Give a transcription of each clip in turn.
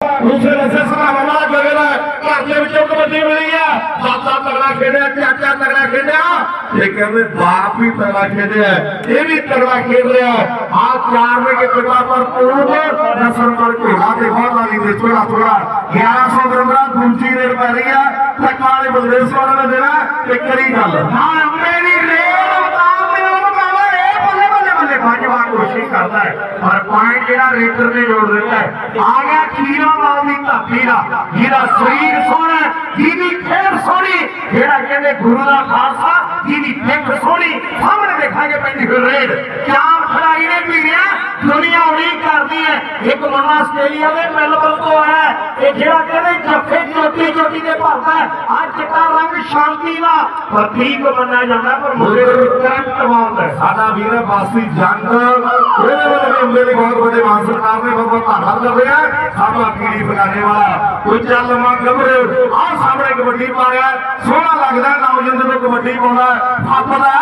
ਦੂਸਰੇ ਪਾਸੇ ਸਭਾਵਾਂ ਵਾਲਾ ਜਗੇਲਾ ਘਰ ਦੇ ਵਿੱਚੋਂ ਕਬੱਡੀ ਮਿਲੀ ਆ। ਦਾਦਾ ਤਗੜਾ ਖੇਡਿਆ, ਚਾਚਾ ਤਗੜਾ ਖੇਡਿਆ। ਇਹ ਕਹਿੰਦੇ ਬਾਪ ਵੀ ਤਗੜਾ ਖੇਡਿਆ ਇਹ ਵੀ ਤਗੜਾ ਖੇਡ ਰਿਹਾ ਆ ਚਾਰ ਵਜੇ ਪਿਤਾ ਪਰ ਪੂਰਬ ਨਸਲ ਪਰ ਘੋੜਾ ਤੇ ਬਹੁਤ ਵਾਲੀ ਦੇ ਥੋੜਾ ਥੋੜਾ 1100 ਗ੍ਰਾਮ ਦੂਜੀ ਰੇਡ ਪੈ ਰਹੀ ਆ। ਟੱਕਾ ਵਾਲੇ ਬਲਦੇਵ ਸਿੰਘ ਨੇ ਦੇਣਾ ਤੇ ਕਰੀ ਗੱਲ। ਹਾਂ ਮੇਰੀ ਰੇਲ ਉਤਾਰ ਦੇ ਉਹ ਬਾਬਾ ਇਹ ਬੱਲੇ ਬੱਲੇ ਬੱਲੇ ਪੰਜ ਕੋਸ਼ਿਸ਼ ਕਰਦਾ ਹੈ। ਜਿਹੜਾ ਰੇਟਰ ਨੇ ਜੋੜ ਦਿੱਤਾ ਆ ਗਿਆ ਖੀਰਾ ਵਾਲ ਦੀ ਧਾਪੀ ਦਾ, ਜਿਹਦਾ ਸਰੀਰ ਸੋਹਣਾ ਜਿਹਦੀ ਖੇਡ ਸੋਹਣੀ, ਜਿਹੜਾ ਕਹਿੰਦੇ ਗੁਰੂ ਦਾ ਖਾਲਸਾ, ਜਿਹਦੀ ਪਿੱਠ ਸੋਹਣੀ। ਸਾਹਮਣੇ ਦੇਖਾਂਗੇ ਪੈਂਦੀ ਹੋਈ ਰੇਡ। ਚਾਰ ਖਿਡਾਰੀ ਨੇ ਪੀੜਿਆ ਦੁਨੀਆ ਉਡੀਕ ਕਰਦੀ ਹੈ। ਇੱਕ ਮੁੰਡਾ ਆਸਟ੍ਰੇਲੀਆ ਦੇ ਮੈਲਬਨ ਤੋਂ ਆਇਆ ਇਹ ਜਿਹੜਾ ਕਹਿੰਦੇ ਜੱਫੇ ਚੋਟੀ ਚੋਟੀ ਦੇ ਭਰਦਾ ਆ ਚਿੱਟਾ ਰੰਗ ਸ਼ਾਂਤੀ ਦਾ। ਪ੍ਰਤੀਕ ਮੰਨਿਆ ਜਾਂਦਾ, ਪਰ ਮੁੰਡੇ ਦੇ ਵਿੱਚ ਕਰੰਟ ਮਾਰਦਾ ਸਾਡਾ ਵੀਰ ਬਾਸੀ ਜੰਗ। ਇਹਦੇ ਵੱਲ ਵੀ ਬਹੁਤ ਵੱਡੇ ਮਾਨ ਸਰਕਾਰ ਨੇ ਬਹੁਤ ਬਹੁਤ ਧੰਨਵਾਦ ਕਰ ਰਿਹਾ ਸਾਡਾ ਕੀੜੀ ਫਗਾਣੇ ਵਾਲਾ। ਕੋਈ ਚੱਲ ਮਾ ਗੱਭਰੇ ਆਹ ਸਾਹਮਣੇ ਕਬੱਡੀ ਪਾ ਰਿਹਾ। ਸੋਹਣਾ ਲੱਗਦਾ, ਨੌਜਵਾਨ ਜਦੋਂ ਕਬੱਡੀ ਪਾਉਂਦਾ ਫੱਪਦਾ ਫੱਪਦਾ।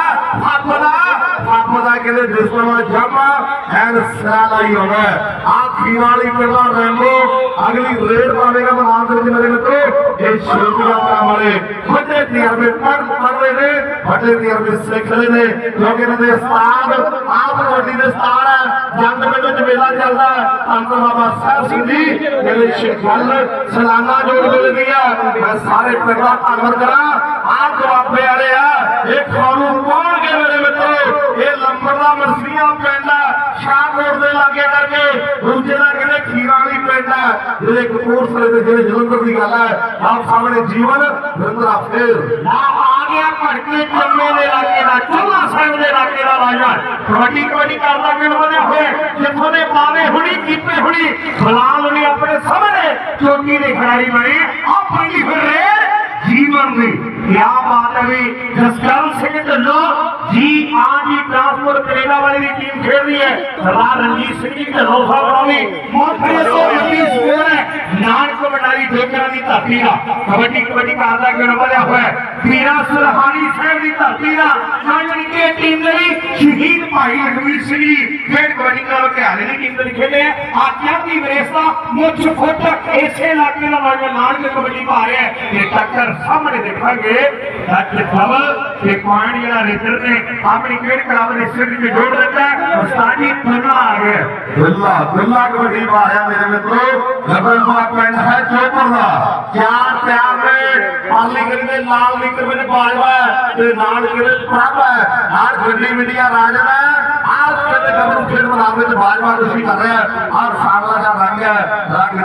ਕਹਿੰਦੇ ਜਿਸਮ ਜਮਾ ਐਨ ਸਿਰਾ ਲਾਈ ਹੋਣਾ ਆਹ ਖੀਰ ਵਾਲੀ ਪਿੰਡਾ ਰੈਂਬੋ, ਅਗਲੀ ਰੇਡ ਪਾਵੇਗਾ ਮੈਦਾਨ ਦੇ ਵਿੱਚ ਮੇਰੇ ਮਿੱਤਰੋ। ਇਹ ਸ਼ੋਟੀਆਂ ਕਰਾਂ ਵਾਲੇ ਵੱਡੇ ਤਜਰਬੇ ਪੜ ਪੜ ਰਹੇ ਨੇ, ਵੱਡੇ ਤਜਰਬੇ ਸਿੱਖ ਰਹੇ ਨੇ। ਕਿਉਂਕਿ ਇਹਨਾਂ ਦੇ ਉਸਤਾਦ ਆਪ ਕਬੱਡੀ ਦੇ ਉਸਤਾਦ ਹੈ। ਜੰਗ ਵਿੱਚ ਮੇਲਾ ਚੱਲਦਾ ਹੈ। ਬਾਬਾ ਸਾਹਿਬ ਸਿੰਘ ਜੀ, ਜਿਹੜੇ ਸ਼ਿਕਲ ਸਲਾਨਾ ਜੋੜ ਮਿਲਦੀ ਹੈ। ਮੈਂ ਸਾਰੇ ਪਿੰਡ ਧੰਨਵਾਦ ਕਰਾਂ। ਆਪ ਜਵਾਬੇ ਵਾਲੇ ਆ, ਇਹ ਖੌਰੂ ਪਾਉਣਗੇ ਮੇਰੇ ਮਿੱਤਰੋ? ਇਹ ਦੇ ਲਾਗੇ ਕਰਕੇ ਦੂਜੇ ਦਾ ਕਹਿੰਦੇ ਖੀਰਾਂ ਵਾਲੀ ਪਿੰਡ ਹੈ, ਜਿਹੜੇ ਕਪੂਰਥਲੇ ਦੇ ਜਿਹੜੇ ਜਲੰਧਰ ਦੀ ਗੱਲ ਹੈ, ਆਪ ਸਾਹਮਣੇ ਜੀਵਨ ਵਿੰਦਰਾ ਫੇਰ ਨਾ ਆ ਗਿਆ ਭੜਕੇ ਜੰਮੇ ਦੇ ਇਲਾਕੇ ਦਾ ਚੋਲਾ ਸਾਹਿਬ ਦੇ ਇਲਾਕੇ ਦਾ ਰਾਜਾ। ਕਬੱਡੀ ਕਬੱਡੀ ਕਰਦਾ ਕਿਨ ਵਧਿਆ ਜਿੱਥੋਂ ਦੇ ਪਾਵੇ ਹੁਣੀ, ਕੀਪੇ ਹੁਣੀ, ਬਲਾਲ ਨੇ ਆਪਣੇ ਸਾਹਮਣੇ ਚੋਟੀ ਦੇ ਖਿਡਾਰੀ ਬਣੇ ਆ। ਪੰਗੀ ਫਿਰ ਰੇਡ, ਜੀਵਨ ਨੇ ਕਿਆ ਬਾਤ ਹੈ ਜਸਕਰਨ ਸਿੰਘ ਢੱਲੋਂ ਜੀ ਆਂ ਜੀ ਕੈਨੇਡਾ ਵਾਲੀ ਦੀ ਟੀਮ ਖੇਡ ਰਹੀ ਹੈ। ਸਰਦਾਰ ਰਣਜੀਤ ਸਿੰਘ ਜੀ ਢੱਲੋਂ ਸਾਹਿਬ ਨਾਲ ਵੀ ਮੋਟੇ ਤੋਂ ਵੱਡੀ ਸਕੋਰ ਹੈ। ਨਾਨਕ ਮੰਡਾਰੀ ਠੇਕਰਾਂ ਦੀ ਧਰਤੀ ਦਾ। ਕਬੱਡੀ ਕਬੱਡੀ ਕਰਦਾ ਕਿਉਂ ਵਧਿਆ ਹੋਇਆ ਹੈ। ਪੀਰਾ ਸੁਲਹਾਨੀ ਸਾਹਿਬ ਦੀ ਧਰਤੀ ਦਾ। ਨਾਨਕ ਦੀ ਟੀਮ ਦੇ ਲਈ ਸ਼ਹੀਦ ਭਾਈ ਲਖਵੀਰ ਸਿੰਘ ਜੀ ਖੇਡ ਕਬੱਡੀ ਹਰਿਆਣੇ ਦੀ ਟੀਮ ਦੇ ਲਈ ਖੇਡੇ ਆ ਆਜਾ ਦੀ ਵਰੇਸ ਦਾ ਮੁੱਛ ਫੁੱਟ ਇਸੇ ਇਲਾਕੇ ਦਾ ਨੌਜਵਾਨ ਨਾਨਕ ਕਬੱਡੀ ਪਾ ਰਿਹਾ ਹੈ ਇਹ ਟੱਕਰ ਸਾਹਮਣੇ ਦੇਖਾਂਗੇ ਟੱਚ ਡਬਲ ਤੇ ਪੁਆਇੰਟ ਜਿਹੜਾ ਰੇਟਰ ਨੇ ਆਪਣੀ ਖੇਡ ਕਲੱਬ ਦੇ ਸਿਰ ਵਿੱਚ ਜੋੜ ਦਿੱਤਾ ਹੈ ਉਸਤਾਦੀ ਤੁਨਾ ਆ ਗਿਆ ਬਿੱਲਾ ਬਿੱਲਾ ਕਬੱਡੀ ਮਾਰਿਆ ਮੇਰੇ ਮਿੱਤਰੋ ਲਬਨਪੁਰਾ ਪਿੰਡ ਹੈ ਚੋਪਰ ਦਾ ਚਾਰ ਪਿਆਰ ਨੇ ਪਾਲੀ ਗਲੀ ਦੇ ਲਾਲ ਲੀਕਰ ਵਿੱਚ ਬਾਜਵਾ ਹੈ ਤੇ ਨਾਲ ਕਿਹਦੇ ਪ੍ਰਭ ਹੈ ਨਾਲ ਗੱਡੀ ਮੀਡੀਆ ਰਾਜਨ ਹੈ ਆਹ ਕਿਤੇ ਖੇਡ ਮੈਦਾਨ ਵਿੱਚ ਬਾਜਵਾ ਖੁਸ਼ੀ ਕਰ ਰਿਹਾ ਹਰ ਸਾਲ ਸਾਗਲਾ ਦਾ ਰੰਗ ਹੈ, ਰੰਗ